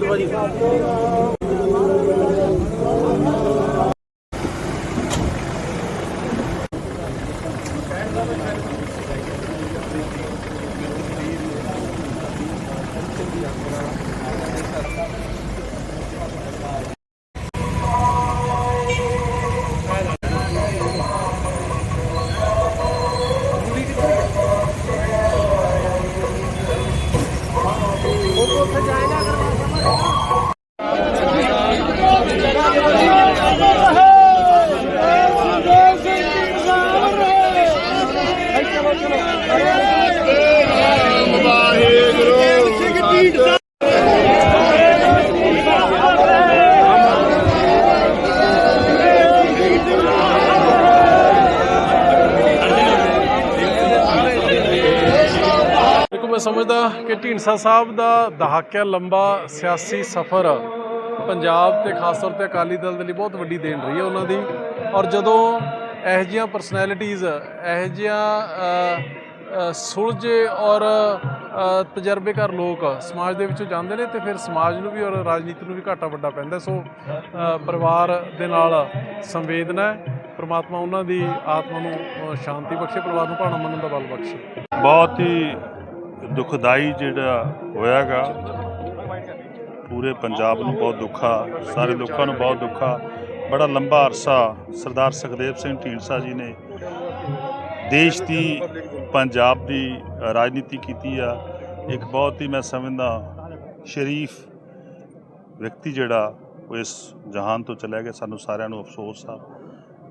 ਦੇਖੋ ਮੈਂ ਸਮਝਦਾ ਕਿ ਢੀਂਡਸਾ ਸਾਹਿਬ ਦਾ ਦਹਾਕਿਆ ਲੰਬਾ ਸਿਆਸੀ ਸਫ਼ਰ ਪੰਜਾਬ ਤੇ ਖਾਸ ਤੌਰ ਤੇ ਅਕਾਲੀ ਦਲ ਦੇ ਲਈ ਬਹੁਤ ਵੱਡੀ ਦੇਣ ਰਹੀ ਹੈ ਉਹਨਾਂ ਦੀ। ਔਰ ਜਦੋਂ ਇਹੋ ਜਿਹੀਆਂ ਪਰਸਨੈਲਿਟੀਜ਼ ਇਹੋ ਜਿਹੀਆਂ ਸੁਲਝੇ ਔਰ ਤਜਰਬੇਕਾਰ ਲੋਕ ਸਮਾਜ ਦੇ ਵਿੱਚੋਂ ਜਾਂਦੇ ਨੇ ਤੇ ਫਿਰ ਸਮਾਜ ਨੂੰ ਵੀ ਔਰ ਰਾਜਨੀਤੀ ਨੂੰ ਵੀ ਘਾਟਾ ਵੱਡਾ ਪੈਂਦਾ ਸੋ ਪਰਿਵਾਰ ਦੇ ਨਾਲ ਸੰਵੇਦਨਾ ਹੈ, ਪ੍ਰਮਾਤਮਾ ਉਹਨਾਂ ਦੀ ਆਤਮਾ ਨੂੰ ਸ਼ਾਂਤੀ ਬਖਸ਼ੇ, ਪਰਿਵਾਰ ਨੂੰ ਭਾਣਾ ਮੰਨਣ ਦਾ ਬਲ ਬਖਸ਼ੇ। ਬਹੁਤ ਹੀ ਦੁਖਦਾਈ ਜਿਹੜਾ ਹੋਇਆਗਾ, ਪੂਰੇ ਪੰਜਾਬ ਨੂੰ ਬਹੁਤ ਦੁੱਖਾ, ਸਾਰੇ ਲੋਕਾਂ ਨੂੰ ਬਹੁਤ ਦੁੱਖਾ। ਬੜਾ ਲੰਬਾ ਅਰਸਾ ਸਰਦਾਰ ਸੁਖਦੇਵ ਸਿੰਘ ਢੀਂਡਸਾ ਜੀ ਨੇ ਦੇਸ਼ ਦੀ, ਪੰਜਾਬ ਦੀ ਰਾਜਨੀਤੀ ਕੀਤੀ ਆ। ਇੱਕ ਬਹੁਤ ਹੀ ਮੈਂ ਸਮਝਦਾ ਸ਼ਰੀਫ ਵਿਅਕਤੀ ਜਿਹੜਾ ਉਹ ਇਸ ਜਹਾਨ ਤੋਂ ਚਲਾ ਗਿਆ, ਸਾਨੂੰ ਸਾਰਿਆਂ ਨੂੰ ਅਫਸੋਸ ਆ।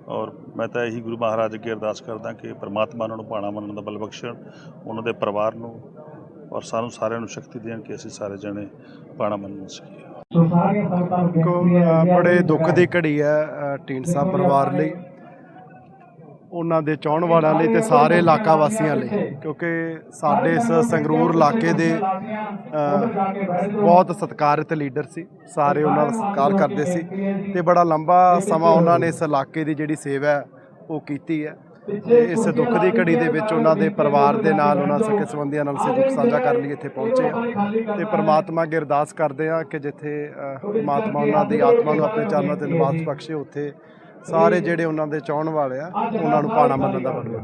ਔਰ ਮੈਂ ਤਾਂ ਇਹੀ ਗੁਰੂ ਮਹਾਰਾਜ ਅੱਗੇ ਅਰਦਾਸ ਕਰਦਾ ਕਿ ਪ੍ਰਮਾਤਮਾ ਉਹਨਾਂ ਨੂੰ ਭਾਣਾ ਮੰਨਣ ਦਾ ਬਲ ਬਖਸ਼ਣ ਉਹਨਾਂ ਦੇ ਪਰਿਵਾਰ ਨੂੰ ਔਰ ਸਾਨੂੰ ਸਾਰਿਆਂ ਨੂੰ ਸ਼ਕਤੀ ਦੇਣ ਕਿ ਅਸੀਂ ਸਾਰੇ ਜਣੇ ਭਾਣਾ ਮੰਨ ਸਕੀਏ। ਬੜੇ ਦੁੱਖ ਦੀ ਘੜੀ ਹੈ ਅ, ਢੀਂਡਸਾ ਪਰਿਵਾਰ ਲਈ? ਉਹਨਾਂ ਦੇ ਚਾਹਣ ਵਾਲਿਆਂ ਲਈ ਤੇ ਸਾਰੇ ਇਲਾਕਾ ਵਾਸੀਆਂ ਲਈ। ਕਿਉਂਕਿ ਸਾਡੇ ਇਸ ਸੰਗਰੂਰ ਇਲਾਕੇ ਦੇ ਬਹੁਤ ਸਤਿਕਾਰਿਤ ਲੀਡਰ ਸੀ। ਸਾਰੇ ਉਹਨਾਂ ਦਾ ਸਤਿਕਾਰ ਕਰਦੇ ਸੀ ਤੇ ਬੜਾ ਲੰਬਾ ਸਮਾਂ ਉਹਨਾਂ ਨੇ ਇਸ ਇਲਾਕੇ ਦੀ ਜਿਹੜੀ ਸੇਵਾ ਹੈ ਉਹ ਕੀਤੀ ਹੈ। ਇਸ ਦੁੱਖ ਦੀ ਘੜੀ ਦੇ ਵਿੱਚ ਉਹਨਾਂ ਦੇ ਪਰਿਵਾਰ ਦੇ ਨਾਲ ਉਹਨਾਂ ਸਕੇ ਸੰਬੰਧੀਆਂ ਨਾਲ ਅਸੀਂ ਦੁੱਖ ਸਾਂਝਾ ਕਰਨ ਲਈ ਇੱਥੇ ਪਹੁੰਚੇ ਹਾਂ। ਤੇ ਪ੍ਰਮਾਤਮਾ ਅੱਗੇ ਅਰਦਾਸ ਕਰਦੇ ਹਾਂ ਕਿ ਜਿੱਥੇ ਪ੍ਰਮਾਤਮਾ ਉਹਨਾਂ ਦੀ ਆਤਮਾ ਨੂੰ ਆਪਣੇ ਚਰਨਾਂ ਤੇ ਨਿਵਾਸ ਬਖਸ਼ੇ ਉੱਥੇ ਸਾਰੇ ਜਿਹੜੇ ਉਹਨਾਂ ਦੇ ਚਾਹਣ ਵਾਲੇ ਆ ਉਹਨਾਂ ਨੂੰ ਪਾਣਾ ਮੰਨਣ ਦਾ ਬਲ